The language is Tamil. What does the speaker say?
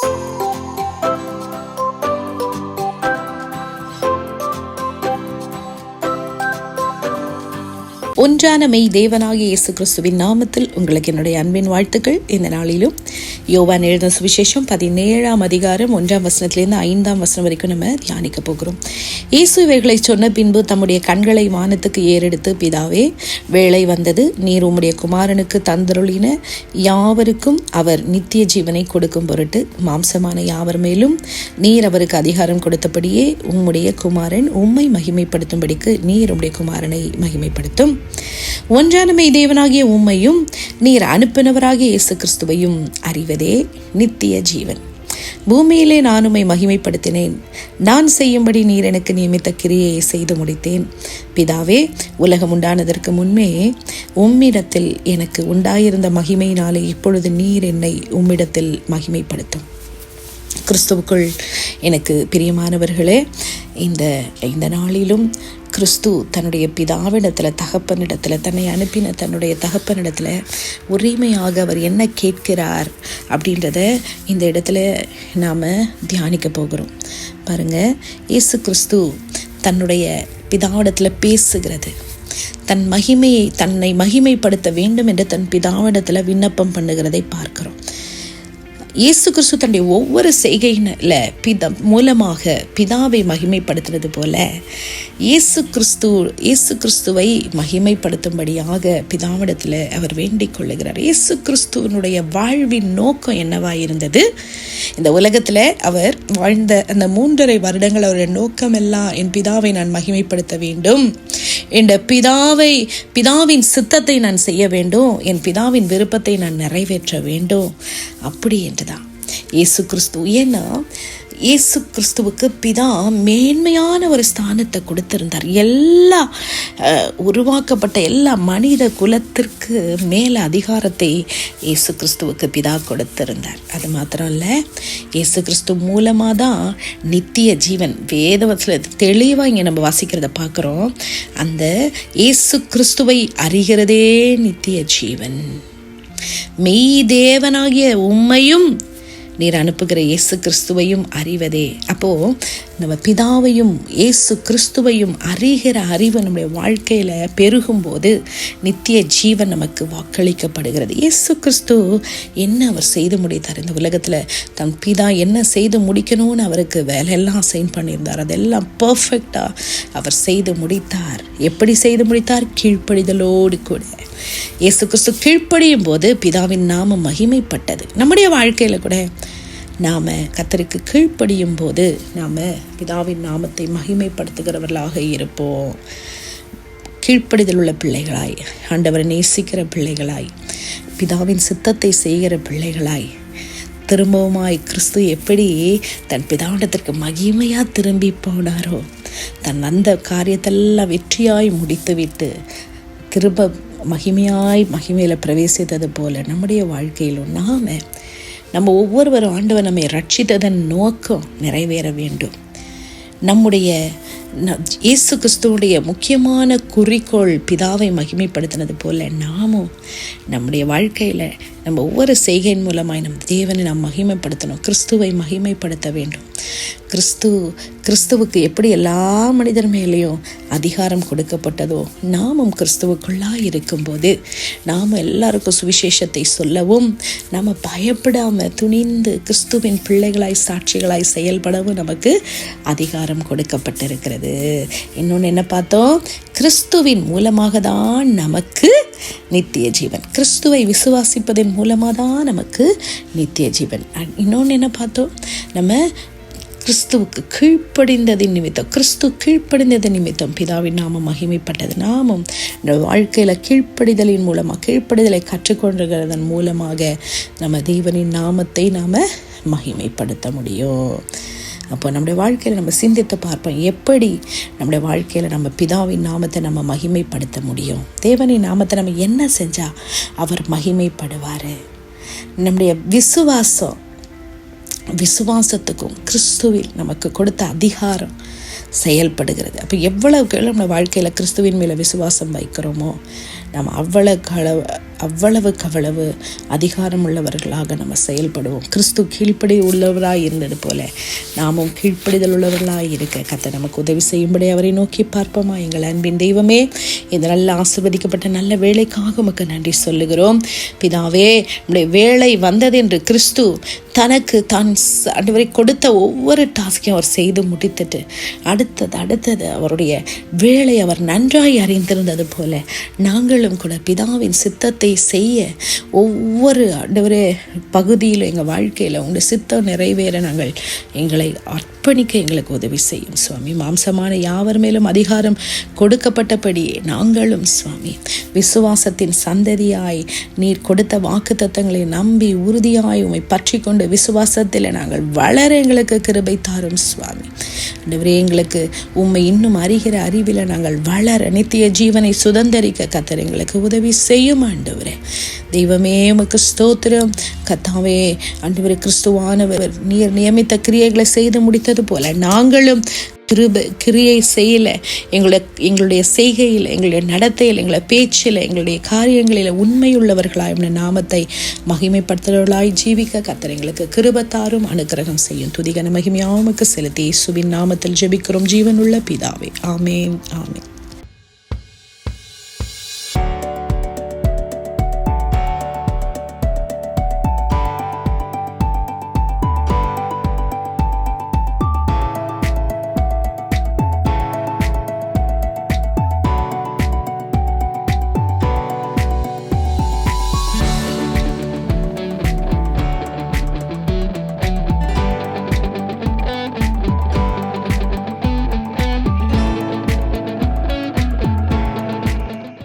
Thank you. ஒன்றான மெய் தேவனாகிய இயேசு கிறிஸ்துவின் நாமத்தில் உங்களுக்கு என்னுடைய அன்பின் வாழ்த்துக்கள். இந்த நாளிலும் யோவான் எழுதின சுவிசேஷம் பதினேழாம் அதிகாரம் ஒன்றாம் வசனத்திலிருந்து ஐந்தாம் வசனம் வரைக்கும் நம்ம தியானிக்க போகிறோம். இயேசு இவைகளை சொன்ன பின்பு தம்முடைய கண்களை வானத்துக்கு ஏறெடுத்து பிதாவே வேலை வந்தது. நீர் உம்முடைய குமாரனுக்கு தந்தருளின யாவருக்கும் அவர் நித்திய ஜீவனை கொடுக்கும் பொருட்டு மாம்சமான யாவர் மேலும் நீர் அவருக்கு அதிகாரம் கொடுத்தபடியே உம்முடைய குமாரன் உம்மை மகிமைப்படுத்தும்படிக்கு நீர் உம்முடைய குமாரனை மகிமைப்படுத்தும். ஒன்றானமை தேவனாகிய உம்மையும் நீர் அனுப்பினவராகிய இயேசு கிறிஸ்துவையும் அறிவதே நித்திய ஜீவன். பூமியிலே நான் உம்மை மகிமைப்படுத்தினேன். நான் செய்யும்படி நீர் எனக்கு நியமித்த கிரியையை செய்து முடித்தேன். பிதாவே உலகம் உண்டானதற்கு முன்பே உம்மிடத்தில் எனக்கு உண்டாயிருந்த மகிமையினாலே இப்பொழுது நீர் என்னை உம்மிடத்தில் மகிமைப்படுத்தும். கிறிஸ்துவுக்குள் எனக்கு பிரியமானவர்களே இந்த இந்த நாளிலும் கிறிஸ்து தன்னுடைய பிதாவிடத்தில் தகப்பனிடத்தில் தன்னை அனுப்பின தன்னுடைய தகப்பனிடத்தில் உரிமையாக அவர் என்ன கேட்கிறார் அப்படின்றத இந்த இடத்துல நாம் தியானிக்க போகிறோம். பாருங்கள் இயேசு கிறிஸ்து தன்னுடைய பிதாவிடத்தில் பேசுகிறது. தன் மகிமையை தன்னை மகிமைப்படுத்த வேண்டும் என்று தன் பிதாவிடத்தில் விண்ணப்பம் பண்ணுகிறதை பார்க்கிறோம். இயேசு கிறிஸ்து தன்னுடைய ஒவ்வொரு செய்கையில பித மூலமாக பிதாவை மகிமைப்படுத்துறது போல இயேசு கிறிஸ்து இயேசு கிறிஸ்துவை மகிமைப்படுத்தும்படியாக பிதாவிடத்தில் அவர் வேண்டிக் கொள்ளுகிறார். இயேசு கிறிஸ்துவனுடைய வாழ்வின் நோக்கம் என்னவா இருந்தது? இந்த உலகத்தில் அவர் வாழ்ந்த அந்த மூன்றரை வருடங்கள் அவருடைய நோக்கம் எல்லாம் என் பிதாவை நான் மகிமைப்படுத்த வேண்டும். என்ற பிதாவை பிதாவின் சித்தத்தை நான் செய்ய வேண்டும் என் பிதாவின் விருப்பத்தை நான் நிறைவேற்ற வேண்டும். அப்படி என்றுதான். இயேசு கிறிஸ்து ஏன்னா இயேசு கிறிஸ்துவுக்கு பிதா மேன்மையான ஒரு ஸ்தானத்தை கொடுத்திருந்தார். எல்லா உருவாக்கப்பட்ட எல்லா மனித குலத்திற்கு மேல அதிகாரத்தை இயேசு கிறிஸ்துவுக்கு பிதா கொடுத்திருந்தார். அது மாத்திரம் இல்லை இயேசு கிறிஸ்து மூலமாக தான் நித்திய ஜீவன் வேதவத்தில் தெளிவாக இங்கே நம்ம வாசிக்கிறத பார்க்குறோம் அந்த இயேசு கிறிஸ்துவை அறிகிறதே நித்திய ஜீவன். மெய் தேவனாகிய உண்மையும் நீர் அனுப்புகிற இயேசு கிறிஸ்துவையும் அறிவதே. அப்போ நம்ம பிதாவையும் இயேசு கிறிஸ்துவையும் அறிகிற அறிவு நம்முடைய வாழ்க்கையில் பெருகும்போது நித்திய ஜீவன் நமக்கு வாக்களிக்கப்படுகிறது. இயேசு கிறிஸ்து என்ன அவர் செய்து முடித்தார்? இந்த உலகத்தில் தன் பிதா என்ன செய்து முடிக்கணும்னு அவருக்கு வேலையெல்லாம் சைன் பண்ணியிருந்தார். அதெல்லாம் பர்ஃபெக்டாக அவர் செய்து முடித்தார். எப்படி செய்து முடித்தார்? கீழ்ப்படிதலோடு கூட. இயேசு கிறிஸ்து கீழ்ப்படியும் போது பிதாவின் நாமம் மகிமைப்பட்டது. நம்முடைய வாழ்க்கையில் கூட நாம் கத்தருக்கு கீழ்ப்படியும் போது நாம் பிதாவின் நாமத்தை மகிமைப்படுத்துகிறவர்களாக இருப்போம். கீழ்ப்படிதல் உள்ள பிள்ளைகளாய் ஆண்டவரை நேசிக்கிற பிள்ளைகளாய் பிதாவின் சித்தத்தை செய்கிற பிள்ளைகளாய் திரும்பவுமாய் கிறிஸ்து எப்படி தன் பிதாவிடத்திற்கு மகிமையாக திரும்பி போனாரோ தன் அந்த காரியத்தெல்லாம் வெற்றியாய் முடித்துவிட்டு திரும்ப மகிமையாய் மகிமையில் பிரவேசித்தது போல நம்முடைய வாழ்க்கையிலும் நாம் நம்ம ஒவ்வொருவரும் ஆண்டவர் நம்மை ரட்சித்ததன் நோக்கம் நிறைவேற வேண்டும். நம்முடைய இயேசு கிறிஸ்துவனுடைய முக்கியமான குறிக்கோள் பிதாவை மகிமைப்படுத்தினது போல நாமும் நம்முடைய வாழ்க்கையில் நம்ம ஒவ்வொரு செய்கையின் மூலமாய் நம் தேவனை நாம் மகிமைப்படுத்தணும் கிறிஸ்துவை மகிமைப்படுத்த வேண்டும். கிறிஸ்து கிறிஸ்துவுக்கு எப்படி எல்லா மனிதர் மேலேயும் அதிகாரம் கொடுக்கப்பட்டதோ நாமும் கிறிஸ்துவுக்குள்ளாக இருக்கும்போது நாம் எல்லாருக்கும் சுவிசேஷத்தை சொல்லவும் நம்ம பயப்படாமல் துணிந்து கிறிஸ்துவின் பிள்ளைகளாய் சாட்சிகளாய் செயல்படவும் நமக்கு அதிகாரம் கொடுக்கப்பட்டிருக்கிறது. இன்னொன்று என்ன பார்த்தோம்? கிறிஸ்துவின் மூலமாக தான் நமக்கு நித்திய ஜீவன். கிறிஸ்துவை விசுவாசிப்பதன் மூலமாக தான் நமக்கு நித்திய ஜீவன். இன்னொன்று என்ன பார்த்தோம்? நம்ம கிறிஸ்துவுக்கு கீழ்ப்படிந்ததின் நிமித்தம் கிறிஸ்து கீழ்ப்படிந்தது நிமித்தம் பிதாவின் நாமம் மகிமைப்பட்டது. நாமம் இந்த வாழ்க்கையில் கீழ்ப்படிதலின் மூலமாக கீழ்ப்படிதலை கற்றுக்கொண்டிருக்கிறதன் மூலமாக நம்ம தேவனின் நாமத்தை நாம் மகிமைப்படுத்த முடியும். அப்போ நம்முடைய வாழ்க்கையில் நம்ம சிந்தித்து பார்ப்போம் எப்படி நம்முடைய வாழ்க்கையில் நம்ம பிதாவின் நாமத்தை நம்ம மகிமைப்படுத்த முடியும்? தேவனின் நாமத்தை நம்ம என்ன செஞ்சால் அவர் மகிமைப்படுவார்? நம்முடைய விசுவாசம் விசுவாசத்துக்கும் கிறிஸ்துவில் நமக்கு கொடுத்த அதிகாரம் செயல்படுகிறது. அப்போ எவ்வளவுக்கு நம்ம வாழ்க்கையில் கிறிஸ்துவின் மேலே விசுவாசம் வைக்கிறோமோ நம்ம அவ்வளோக்கு அளவு அவ்வளவுக்கு அவ்வளவு அதிகாரம் உள்ளவர்களாக நம்ம செயல்படுவோம். கிறிஸ்து கீழ்ப்படி உள்ளவராய் இருந்தது போல நாமும் கீழ்ப்படிதல் உள்ளவர்களாய் இருக்க கத்த நமக்கு உதவி செய்யும்படி அவரை நோக்கி பார்ப்போமா? எங்கள் அன்பின் தெய்வமே இந்த நல்ல ஆசிர்வதிக்கப்பட்ட நல்ல வேலைக்காக உமக்கு நன்றி சொல்லுகிறோம். பிதாவே நம்முடைய வேலை வந்ததென்று கிறிஸ்து தனக்கு தான் அன்றுவரை கொடுத்த ஒவ்வொரு டாஸ்கையும் அவர் செய்து முடித்துட்டு அடுத்தது அடுத்தது அவருடைய வேலை அவர் நன்றாய் அறிந்திருந்தது போல நாங்களும் கூட பிதாவின் சித்தத்தை செய்ய ஒவ்வொரு ஆண்டவரே பகுதியில் எங்கள் வாழ்க்கையில் உங்கள் சித்தம் நிறைவேற நாங்கள் எங்களை அர்ப்பணிக்க எங்களுக்கு உதவி செய்யும் சுவாமி. மாம்சமான யாவர் மேலும் அதிகாரம் கொடுக்கப்பட்டபடியே நாங்களும் சுவாமி. விசுவாசத்தின் சந்ததியாய் நீர் கொடுத்த வாக்கு தத்தங்களை நம்பி உறுதியாய் உமை பற்றி கொண்டு விசுவாசத்தில் நாங்கள் வளர எங்களுக்கு கிருபை தாரும் சுவாமி. ஆண்டவரே எங்களுக்கு உம்மை இன்னும் அறிகிற அறிவில் நாங்கள் வளர நித்திய ஜீவனை சுதந்தரிக்க கத்தர் எங்களுக்கு உதவி செய்யும் ஆண்டவரே. தெய்வமே உமக்கு ஸ்தோத்திரம். கத்தாவே ஆண்டவரே கிறிஸ்துவானவர் நீர் நியமித்த கிரியைகளை செய்து முடித்தது போல நாங்களும் கிருப கிரியை செய்யல. எங்களுடைய எங்களுடைய செய்கையில் எங்களுடைய நடத்தையில் எங்களுடைய பேச்சில் எங்களுடைய காரியங்களில் உண்மையுள்ளவர்களாய் உம்முடைய நாமத்தை மகிமைப்படுத்துகிறவர்களாய் ஜீவிக்க கத்தர் எங்களுக்கு கிருபத்தாரும் அனுகிரகம் செய்யும். துதிகன மகிமையாவுக்கு செலுத்தி சுவின் நாமத்தில் ஜெபிக்கிறோம். ஜீவனுள்ள பிதாவே. ஆமேன் ஆமேன்.